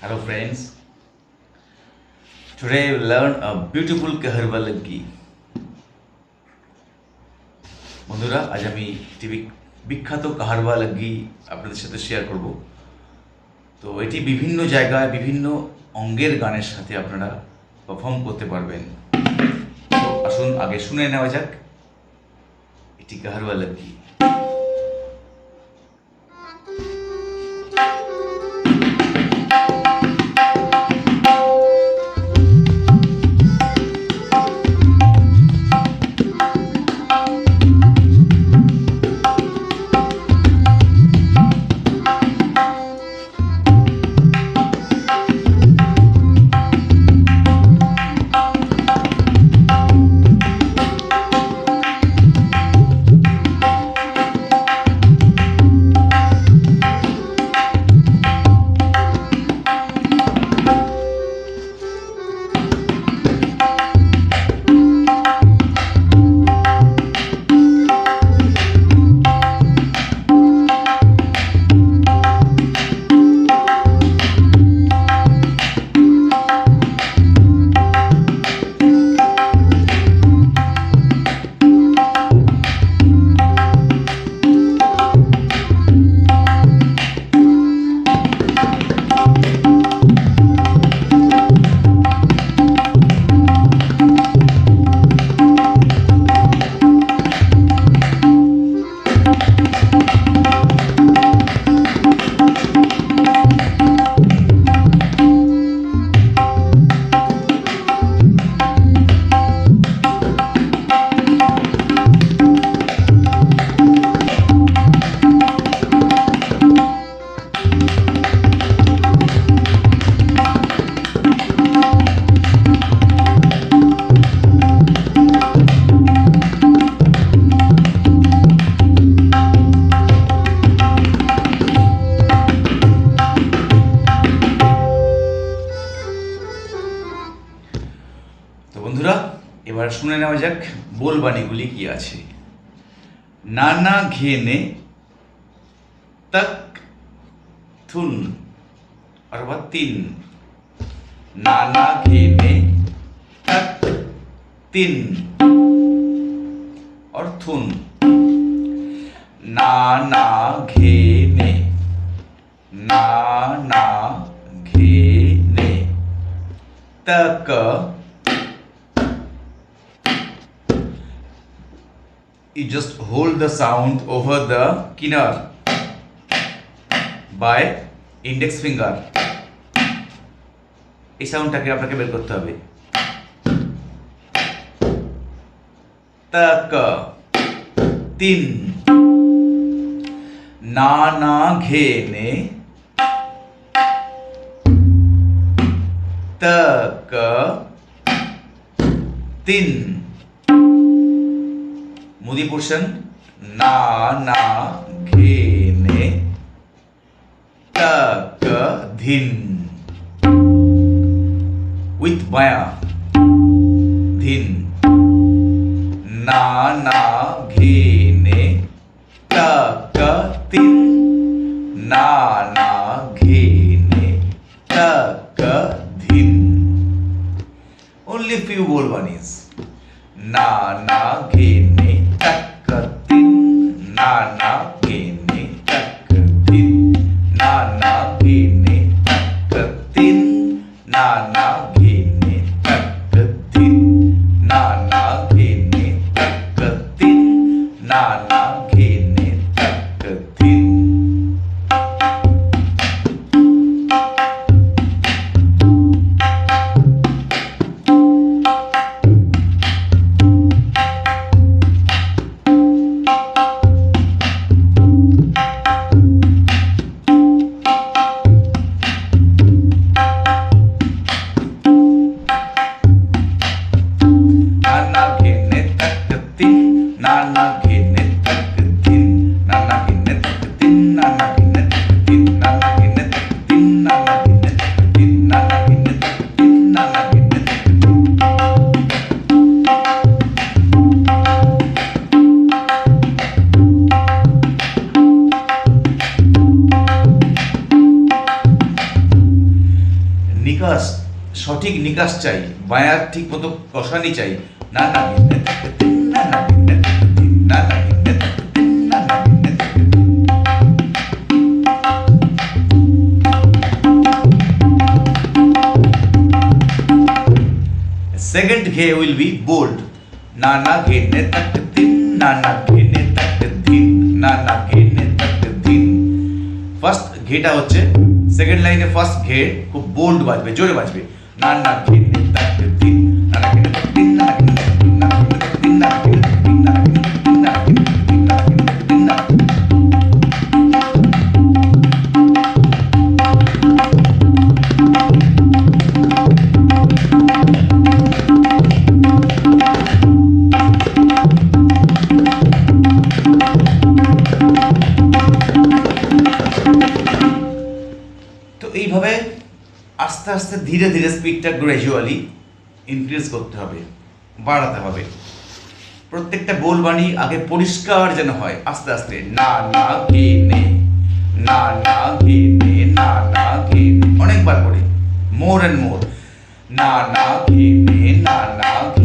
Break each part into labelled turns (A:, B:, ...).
A: Hello, friends. Today we learn a beautiful Kaharvalagi. বন্ধুরা, আজ আমি একটি বিখ্যাত কাহারবা লাগি আপনাদের সাথে শেয়ার করব তো এটি বিভিন্ন জায়গায়, বিভিন্ন অঙ্গের গানের সাথে আপনারা পারফর্ম করতে পারবেন আসুন, আগে শুনে নেওয়া যাক এটি কাহারবা লাগি বন্ধুরা এবার শুনে নেওয়া যাক বোলবাণীগুলি কি আছে নানা ঘেনে তক থুন অথবা তিন নানা ঘেনে তক তিন और थुन नाना घेने नाना घेने तक you just hold the sound over the kinar by index finger এই সাউন্ডটাকে আপনাকে বের করতে হবে तक তিন নানা ঘেনে तक তিন मुदी मुदिपुरुषन, ना ना, घेने तक धिन। विथ बया धिन। ना ना, घेने तक तिन। ना ना, घेने तक धिन। Only few vowel one is, ना na নিকাস সঠিক নিকাশ চাই বায়ার ঠিক মতো কষানি চাই না না না না না सेकंड घे विल बी बोल्ड नाना घेने तक दिन नाना घेने तक दिन নানা তক দিন ফার্স্ট ঘেটা হচ্ছে সেকেন্ড লাইনে ফার্স্ট ঘে খুব বোল্ড বাজবে জোরে বাজবে না না ঘিন্নি তাকে দিন না না ঘিন্নি দিন না না ঘিন্নি না ঘিন্নি না ঘিন্নি না ঘিন্নি না ঘিন্নি না তো এইভাবে আস্তে আস্তে ধীরে ধীরে স্পিডটা গ্র্যাজুয়ালি ইনক্রিজ করতে হবে, বাড়াতে হবে। প্রত্যেকটা বোল বাণী আগে পরিষ্কার যেন হয়, আস্তে আস্তে। না না, ঘে, নে। না না, ঘে, নে। না না, ঘে অনেকবার করে। মোর অ্যান্ড মোর না না, ঘে, নে। না না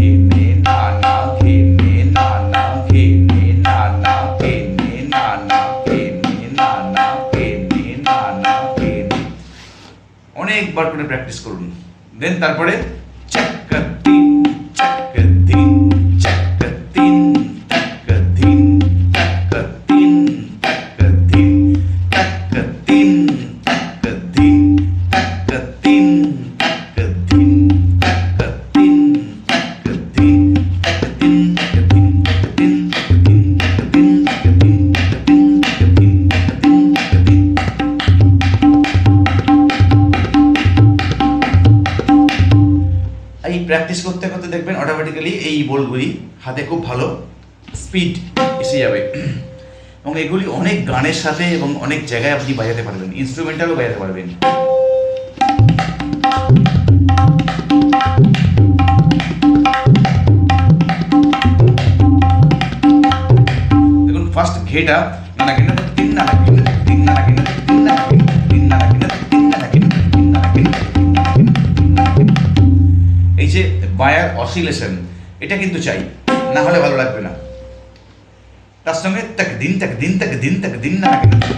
A: অনেকবার করে প্র্যাকটিস করুন। দেন তারপরে চাকা তিন প্র্যাকটিস করতে করতে দেখবেন অটোমেটিক্যালি এই বলগুলি হাতে খুব ভালো স্পিড এসে যাবে। এবং এগুলি অনেক গানের সাথে এবং অনেক জায়গায় আপনি বাজাতে পারবেন ইনস্ট্রুমেন্টালও বাজাতে পারবেন। দেখুন ফার্স্ট ঘেটা মানে কেন বায়ার অসিলেশন, এটা কিন্তু চাই। না হলে ভালো লাগবে না। তার সঙ্গে তাকে দিন তাক দিন তাকে দিন তাকে দিন না কিন্তু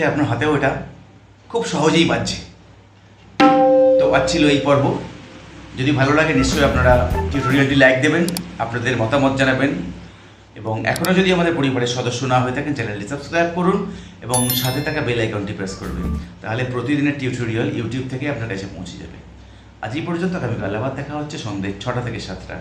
A: অটোমেটিক্যালি আপনার হাতেও এটা খুব সহজেই বাজছে। তো আজ ছিল এই পর্ব। যদি ভালো লাগে, নিশ্চয়ই আপনারা টিউটোরিয়ালটি লাইক দেবেন, আপনাদের মতামত জানাবেন। এবং এখনও যদি আমাদের পরিবারের সদস্য না হয়ে থাকেন, চ্যানেলটি সাবস্ক্রাইব করুন এবং সাথে থাকা বেল আইকনটি প্রেস করবেন। তাহলে প্রতিদিনের টিউটোরিয়াল ইউটিউব থেকে আপনার কাছে পৌঁছে যাবে। আজ এই পর্যন্ত, আগামীকাল আবার দেখা হচ্ছে সন্ধ্যে ছটা থেকে সাতটা।